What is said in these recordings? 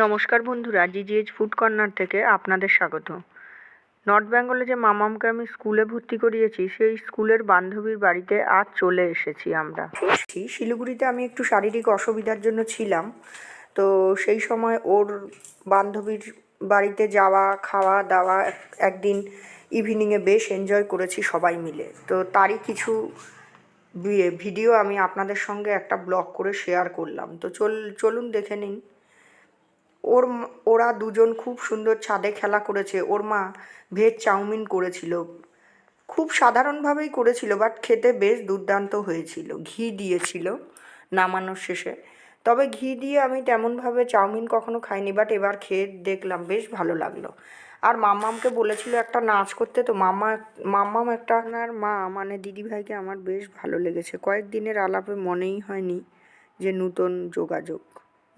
নমস্কার বন্ধুরা, জিজিএইচ food corner থেকে আপনাদের স্বাগত। নর্থ বেঙ্গলে যে মামামকে আমি স্কুলে ভর্তি করিয়েছি, সেই স্কুলের বান্ধবীর বাড়িতে আজ চলে এসেছি আমরা। শিলিগুড়িতে আমি একটু শারীরিক অসুবিধার জন্য ছিলাম। তো সেই সময় ওর বান্ধবীর বাড়িতে যাওয়া, খাওয়া, দাওয়া একদিন ইভিনিংয়ে বেশ এনজয় করেছি সবাই মিলে। তো তারই কিছু ভিডিও আমি আপনাদের সঙ্গে একটা ব্লগ করে শেয়ার করলাম। তো চল, চলুন দেখে নিন। ওর ওরা দুজন খুব সুন্দর ছাদে খেলা করেছে। ওর মা ভেজ চাউমিন করেছিল। খুব সাধারণভাবেই করেছিল বাট খেতে বেশ দুর্দান্ত হয়েছিল। ঘি দিয়েছিল নামানোর শেষে। তবে ঘি দিয়ে আমি তেমনভাবে চাউমিন কখনো খাইনি বাট এবার খেয়ে দেখলাম বেশ ভালো লাগল। আর মাম্মামকে বলেছিল একটা নাচ করতে, তো মাম্মা, মাম্মাম একটা আর মা মানে দিদিভাইকে আমার বেশ ভালো লেগেছে। কয়েকদিনের আলাপে মনেই হয়নি যে নূতন যোগাযোগ।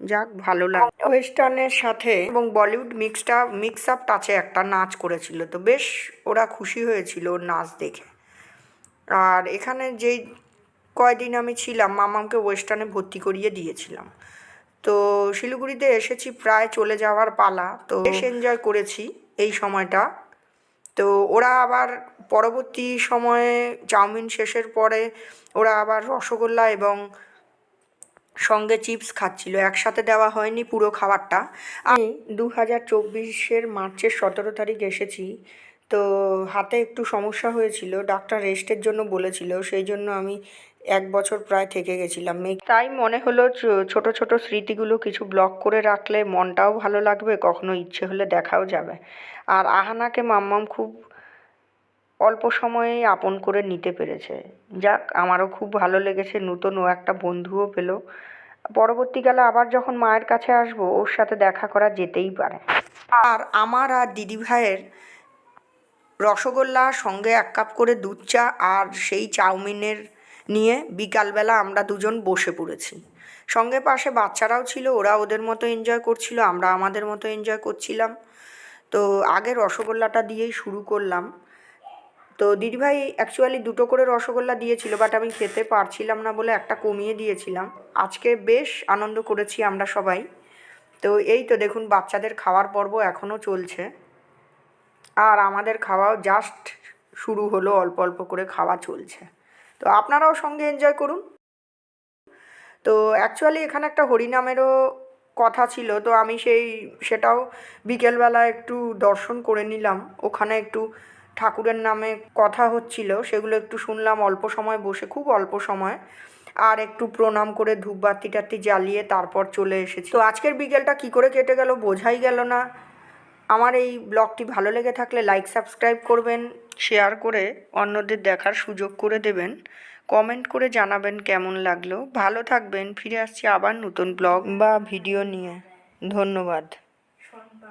যাক, ভালো লাগে ওয়েস্টার্নের সাথে এবং বলিউড মিক্সটা মিক্স আপ টাচে একটা নাচ করেছিল তো বেশ ওরা খুশি হয়েছিল ওর নাচ দেখে। আর এখানে যেই কয়দিন আমি ছিলাম, মামামকে ওয়েস্টার্নে ভর্তি করিয়ে দিয়েছিলাম। তো শিলিগুড়িতে এসেছি প্রায় চলে যাওয়ার পালা, তো বেশ এনজয় করেছি এই সময়টা। তো ওরা আবার পরবর্তী সময়ে, চাউমিন শেষের পরে ওরা আবার রসগোল্লা এবং সঙ্গে চিপস খাচ্ছিল। একসাথে দেওয়া হয়নি পুরো খাবারটা। আমি দু হাজার চব্বিশের মার্চের সতেরো তারিখ এসেছি, তো হাতে একটু সমস্যা হয়েছিল। ডাক্তার রেস্টের জন্য বলেছিল, সেই জন্য আমি এক বছর প্রায় থেকে গেছিলাম। তাই মনে হলো ছোট ছোট স্মৃতিগুলো কিছু ব্লক করে রাখলে মনটাও ভালো লাগবে, কখনো ইচ্ছে হলে দেখাও যাবে। আর আহানাকে মাম্মাম খুব অল্প সময়েই আপন করে নিতে পেরেছে। যাক, আমারও খুব ভালো লেগেছে, নতুন ও একটা বন্ধুও পেল। পরবর্তীকালে আবার যখন মায়ের কাছে আসব, ওর সাথে দেখা করা যেতেই পারে। আর আমার আর দিদিভাইয়ের রসগোল্লা, সঙ্গে এক কাপ করে দুধ চা আর সেই চাউমিনের নিয়ে বিকালবেলা আমরা দুজন বসে পড়েছি। সঙ্গে পাশে বাচ্চারাও ছিল, ওরা ওদের মতো এনজয় করছিল, আমরা আমাদের মতো এনজয় করছিলাম। তো আগে রসগোল্লাটা দিয়েই শুরু করলাম। তো দিদিভাই অ্যাকচুয়ালি দুটো করে রসগোল্লা দিয়েছিল বাট আমি খেতে পারছিলাম না বলে একটা কমিয়ে দিয়েছিলাম। আজকে বেশ আনন্দ করেছি আমরা সবাই। তো এই তো দেখুন, বাচ্চাদের খাওয়ার পর্ব এখনও চলছে। আর আমাদের খাওয়াও জাস্ট শুরু হলো, অল্প অল্প করে খাওয়া চলছে। তো আপনারাও সঙ্গে এনজয় করুন। তো অ্যাকচুয়ালি এখানে একটা হরিনামেরও কথা ছিল, তো আমি সেই সেটাও বিকেলবেলা একটু দর্শন করে নিলাম। ওখানে একটু ঠাকুরের নামে কথা হচ্ছিল, সেগুলো একটু শুনলাম অল্প সময় বসে, খুব অল্প সময়। আর একটু প্রণাম করে ধূপবাতি টাতি জ্বালিয়ে তারপর চলে এসেছি। তো আজকের বিকেলটা কি করে কেটে গেল বোঝাই গেল না। আমার এই ব্লগটি ভালো লেগে থাকলে লাইক, সাবস্ক্রাইব করবেন, শেয়ার করে অন্যদের দেখার সুযোগ করে দেবেন। কমেন্ট করে জানাবেন কেমন লাগল। ভালো থাকবেন, ফিরে আসছি আবার নতুন ব্লগ বা ভিডিও নিয়ে। ধন্যবাদ।